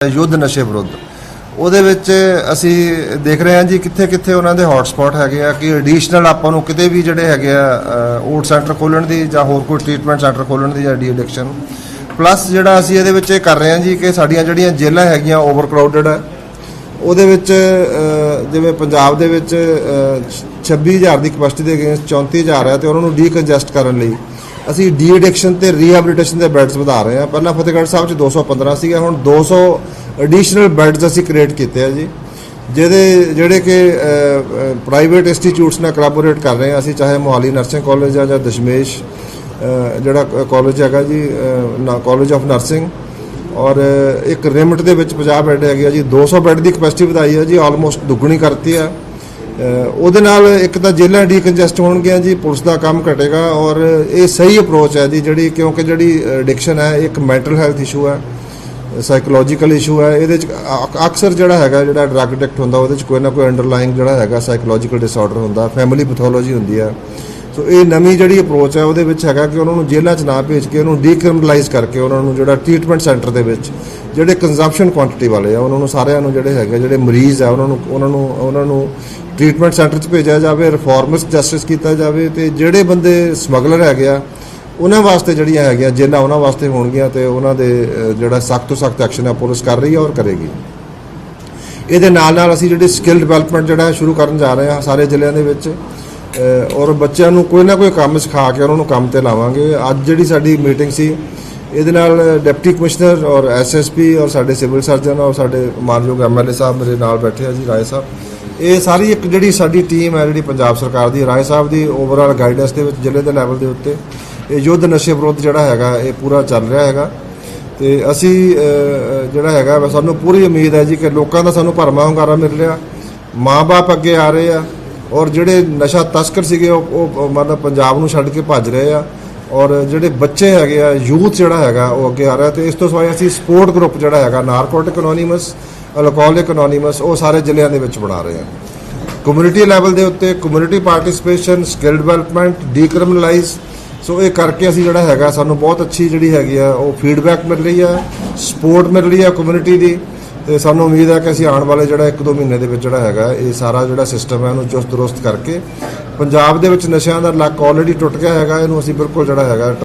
ਯੁੱਧ ਨਸ਼ੇ ਵਿਰੁੱਧ। ਉਹਦੇ ਵਿੱਚ ਅਸੀਂ ਦੇਖ ਰਹੇ ਹਾਂ ਜੀ ਕਿੱਥੇ ਕਿੱਥੇ ਉਹਨਾਂ ਦੇ ਹੌਟ ਹੈਗੇ ਆ ਕਿ ਐਡੀਸ਼ਨਲ ਆਪਾਂ ਨੂੰ ਕਿਤੇ ਵੀ ਜਿਹੜੇ ਹੈਗੇ ਆ ਓਟ ਸੈਂਟਰ ਖੋਲਣ ਦੀ ਜਾਂ ਹੋਰ ਕੋਈ ਟ੍ਰੀਟਮੈਂਟ ਸੈਂਟਰ ਖੋਲਣ ਦੀ ਜਾਂ ਡੀ ਐਡਿਕਸ਼ਨ ਪਲੱਸ ਜਿਹੜਾ ਅਸੀਂ ਇਹਦੇ ਵਿੱਚ ਇਹ ਕਰ ਰਹੇ ਹਾਂ ਜੀ ਕਿ ਸਾਡੀਆਂ ਜਿਹੜੀਆਂ ਜੇਲ੍ਹਾਂ ਹੈਗੀਆਂ ਓਵਰ ਕਰਾਊਡਡ ਹੈ ਉਹਦੇ ਵਿੱਚ ਜਿਵੇਂ ਪੰਜਾਬ ਦੇ ਵਿੱਚ ਅਹ, 26000 ਦੀ ਕਪੈਸਿਟੀ ਦੇ ਅਗੇਂਸਟ 34000 ਹੈ ਤੇ ਉਹਨਾਂ ਨੂੰ ਡੀਕੰਜੈਸਟ ਕਰਨ ਲਈ। ਅਸੀਂ ਡੀ ਐਡਿਕਸ਼ਨ ਤੇ ਰੀਹੈਬਿਲਿਟੇਸ਼ਨ ਦੇ ਬੈੱਡਸ ਵਧਾ ਰਹੇ ਹਾਂ। ਪਹਿਲਾਂ ਫਤਿਹਗੜ੍ਹ ਸਾਹਿਬ 'ਚ 215 ਸੀਗਾ, ਹੁਣ 200 ਐਡੀਸ਼ਨਲ ਬੈੱਡਸ ਅਸੀਂ ਕ੍ਰੀਏਟ ਕੀਤੇ ਆ ਜੀ, ਜਿਹਦੇ, ਜਿਹੜੇ ਕਿ ਪ੍ਰਾਈਵੇਟ ਇੰਸਟੀਚਿਊਟਸ ਨਾਲ ਕੋਲੈਬੋਰੇਟ ਕਰ ਰਹੇ ਹਾਂ ਅਸੀਂ, ਚਾਹੇ ਮੋਹਾਲੀ ਨਰਸਿੰਗ ਕਾਲਜ ਆ ਜਾਂ ਦਸ਼ਮੇਸ਼ ਜਿਹੜਾ ਕਾਲਜ ਹੈਗਾ ਜੀ ਕਾਲਜ ਆਫ ਨਰਸਿੰਗ ਔਰ ਇੱਕ ਰਿਮਟ ਦੇ ਵਿੱਚ 50 ਬੈੱਡ ਹੈਗੇ ਆ ਜੀ 200 ਬੈੱਡ ਦੀ ਕਪੈਸਿਟੀ ਵਧਾਈ ਹੈ ਜੀ ਆਲਮੋਸਟ ਦੁੱਗਣੀ ਕਰਤੀ ਆ। ਉਹਦੇ ਨਾਲ ਇੱਕ ਤਾਂ ਜੇਲ੍ਹਾਂ ਡੀਕੰਜੈਸਟ ਹੋਣਗੀਆਂ ਜੀ, ਪੁਲਿਸ ਦਾ ਕੰਮ ਘਟੇਗਾ ਔਰ ਇਹ ਸਹੀ ਅਪਰੋਚ ਹੈ ਜੀ ਜਿਹੜੀ, ਕਿਉਂਕਿ ਜਿਹੜੀ ਐਡਿਕਸ਼ਨ ਹੈ, ਇਹ ਇੱਕ ਮੈਂਟਲ ਹੈਲਥ ਇਸ਼ੂ ਹੈ ਸਾਈਕੋਲੋਜੀਕਲ ਇਸ਼ੂ ਹੈ, ਇਹਦੇ ਚ ਅਕਸਰ ਜਿਹੜਾ ਹੈਗਾ, ਜਿਹੜਾ ਡਰੱਗ ਐਡਿਕਟ ਹੁੰਦਾ, ਉਹਦੇ ਚ ਕੋਈ ਨਾ ਕੋਈ ਅੰਡਰਲਾਈਂਗ ਜਿਹੜਾ ਹੈਗਾ ਸਾਈਕੋਲੋਜੀਕਲ ਡਿਸਆਰਡਰ ਹੁੰਦਾ ਫੈਮਿਲੀ ਪੈਥੋਲੋਜੀ ਹੁੰਦੀ ਹੈ। ਸੋ ਇਹ ਨਵੀਂ ਜਿਹੜੀ ਅਪਰੋਚ ਹੈ, ਉਹਦੇ ਵਿੱਚ ਹੈਗਾ ਕਿ ਉਹਨਾਂ ਨੂੰ ਜੇਲ੍ਹਾਂ 'ਚ ਨਾ ਭੇਜ ਕੇ ਉਹਨੂੰ ਡੀਕ੍ਰਿਮਨਲਾਈਜ਼ ਕਰਕੇ ਉਹਨਾਂ ਨੂੰ ਜਿਹੜਾ ਟ੍ਰੀਟਮੈਂਟ ਸੈਂਟਰ ਦੇ ਵਿੱਚ, ਜਿਹੜੇ ਕੰਜ਼ੰਪਸ਼ਨ ਕੁਆਂਟੀਟੀ ਵਾਲੇ ਆ, ਉਹਨਾਂ ਨੂੰ ਸਾਰਿਆਂ ਨੂੰ ਜਿਹੜੇ ਹੈਗੇ ਜਿਹੜੇ ਮਰੀਜ਼ ਆ, ਉਹਨਾਂ ਨੂੰ ਉਹਨਾਂ ਨੂੰ ਉਹਨਾਂ ਨੂੰ ਟ੍ਰੀਟਮੈਂਟ ਸੈਂਟਰ 'ਚ ਭੇਜਿਆ ਜਾਵੇ ਰਿਫਾਰਮਸ ਜਸਟਿਸ ਕੀਤਾ ਜਾਵੇ ਤੇ ਜਿਹੜੇ ਬੰਦੇ ਸਮਗਲਰ ਹੈਗੇ ਆ, ਉਹਨਾਂ ਵਾਸਤੇ ਜਿਹੜੀਆਂ ਹੈਗੀਆਂ, ਜੇਲ੍ਹਾਂ ਉਹਨਾਂ ਵਾਸਤੇ ਹੋਣਗੀਆਂ ਤੇ ਉਹਨਾਂ ਦੇ ਜਿਹੜਾ ਸਖਤ ਤੋਂ ਸਖਤ ਐਕਸ਼ਨ ਹੈ ਪੁਲਿਸ ਕਰ ਰਹੀ ਹੈ ਔਰ ਕਰੇਗੀ। ਇਹਦੇ ਨਾਲ ਨਾਲ ਅਸੀਂ ਜਿਹੜੀ ਸਕਿੱਲ ਡਿਵੈਲਪਮੈਂਟ ਜਿਹੜਾ ਸ਼ੁਰੂ ਕਰਨ ਜਾ ਰਹੇ ਹਾਂ ਸਾਰੇ ਜ਼ਿਲ੍ਹਿਆਂ ਦੇ ਵਿੱਚ ਔਰ ਬੱਚਿਆਂ ਨੂੰ ਕੋਈ ਨਾ ਕੋਈ ਕੰਮ ਸਿਖਾ ਕੇ ਉਹਨਾਂ ਨੂੰ ਕੰਮ ਤੇ ਲਾਵਾਂਗੇ। ਅੱਜ ਜਿਹੜੀ ਸਾਡੀ ਮੀਟਿੰਗ ਸੀ, ਇਹਦੇ ਨਾਲ ਡਿਪਟੀ ਕਮਿਸ਼ਨਰ ਔਰ ਐਸਐਸਪੀ ਔਰ ਸਾਡੇ ਸਿਵਲ ਸਰਜਨ ਔਰ ਸਾਡੇ ਮਾਨਯੋਗ ਐਮਐਲਏ ਸਾਹਿਬ ਮੇਰੇ ਨਾਲ ਬੈਠੇ ਆ ਜੀ, ਰਾਏ ਸਾਹਿਬ। ਇਹ ਸਾਰੀ ਇੱਕ ਜਿਹੜੀ ਸਾਡੀ ਟੀਮ ਹੈ, ਜਿਹੜੀ ਪੰਜਾਬ ਸਰਕਾਰ ਦੀ, ਰਾਏ ਸਾਹਿਬ ਦੀ ਓਵਰਆਲ ਗਾਈਡੈਂਸ ਦੇ ਵਿੱਚ, ਜ਼ਿਲ੍ਹੇ ਦੇ ਲੈਵਲ ਦੇ ਉੱਤੇ, ਇਹ ਯੁੱਧ ਨਸ਼ੇ ਵਿਰੁੱਧ ਜਿਹੜਾ ਹੈਗਾ, ਇਹ ਪੂਰਾ ਚੱਲ ਰਿਹਾ ਹੈਗਾ। ਤੇ ਅਸੀਂ ਜਿਹੜਾ ਹੈਗਾ, ਸਾਨੂੰ ਪੂਰੀ ਉਮੀਦ ਹੈ ਜੀ ਕਿ ਲੋਕਾਂ ਦਾ ਸਾਨੂੰ ਭਰਮਾ ਹੁੰਗਾਰਾ ਮਿਲ ਰਿਹਾ। ਮਾਪੇ ਅੱਗੇ ਆ ਰਹੇ ਆ। ਔਰ ਜਿਹੜੇ ਨਸ਼ਾ ਤਸਕਰ ਸੀਗੇ, ਉਹ ਉਹ ਮਤਲਬ ਪੰਜਾਬ ਨੂੰ ਛੱਡ ਕੇ ਭੱਜ ਰਹੇ ਆ। ਔਰ ਜਿਹੜੇ ਬੱਚੇ ਹੈਗੇ ਆ, ਯੂਥ ਜਿਹੜਾ ਹੈਗਾ, ਉਹ ਅੱਗੇ ਆ ਰਿਹਾ ਤੇ ਇਸ ਤੋਂ ਸਿਵਾਏ ਅਸੀਂ ਸਪੋਰਟ ਗਰੁੱਪ ਜਿਹੜਾ ਹੈਗਾ, ਨਾਰਕੋਟਿਕ ਅਨੋਨਿਮਸ ਅਲਕੋਹਲਿਕ ਅਨੋਨਿਮਸ ਉਹ ਸਾਰੇ ਜ਼ਿਲ੍ਹਿਆਂ ਦੇ ਵਿੱਚ ਬਣਾ ਰਹੇ ਆ। ਕਮਿਊਨਿਟੀ ਲੈਵਲ ਦੇ ਉੱਤੇ community participation, skill development, decriminalise. So ਇਹ ਕਰਕੇ ਅਸੀਂ ਜਿਹੜਾ ਹੈਗਾ, ਸਾਨੂੰ ਬਹੁਤ ਅੱਛੀ ਜਿਹੜੀ ਹੈਗੀ ਆ, ਉਹ ਫੀਡਬੈਕ ਮਿਲ ਰਹੀ ਹੈ ਸਪੋਰਟ ਮਿਲ ਰਹੀ ਆ ਕਮਿਊਨਿਟੀ ਦੀ। ਤੇ ਸਾਨੂੰ ਉਮੀਦ ਹੈ ਕਿ ਅਸੀਂ ਆਉਣ ਵਾਲੇ ਜਿਹੜਾ 1-2 ਮਹੀਨੇ ਦੇ ਵਿੱਚ ਜਿਹੜਾ ਹੈਗਾ, ਇਹ ਸਾਰਾ ਜਿਹੜਾ ਸਿਸਟਮ ਹੈ ਉਹਨੂੰ ਚੁਸਤ ਦਰੁਸਤ ਕਰਕੇ ਪੰਜਾਬ ਦੇ ਵਿੱਚ ਨਸ਼ਿਆਂ ਦਾ ਲੱਕ ਆਲਰੇਡੀ ਟੁੱਟ ਗਿਆ ਹੈਗਾ, ਇਹਨੂੰ ਅਸੀਂ ਬਿਲਕੁਲ ਜਿਹੜਾ ਹੈਗਾ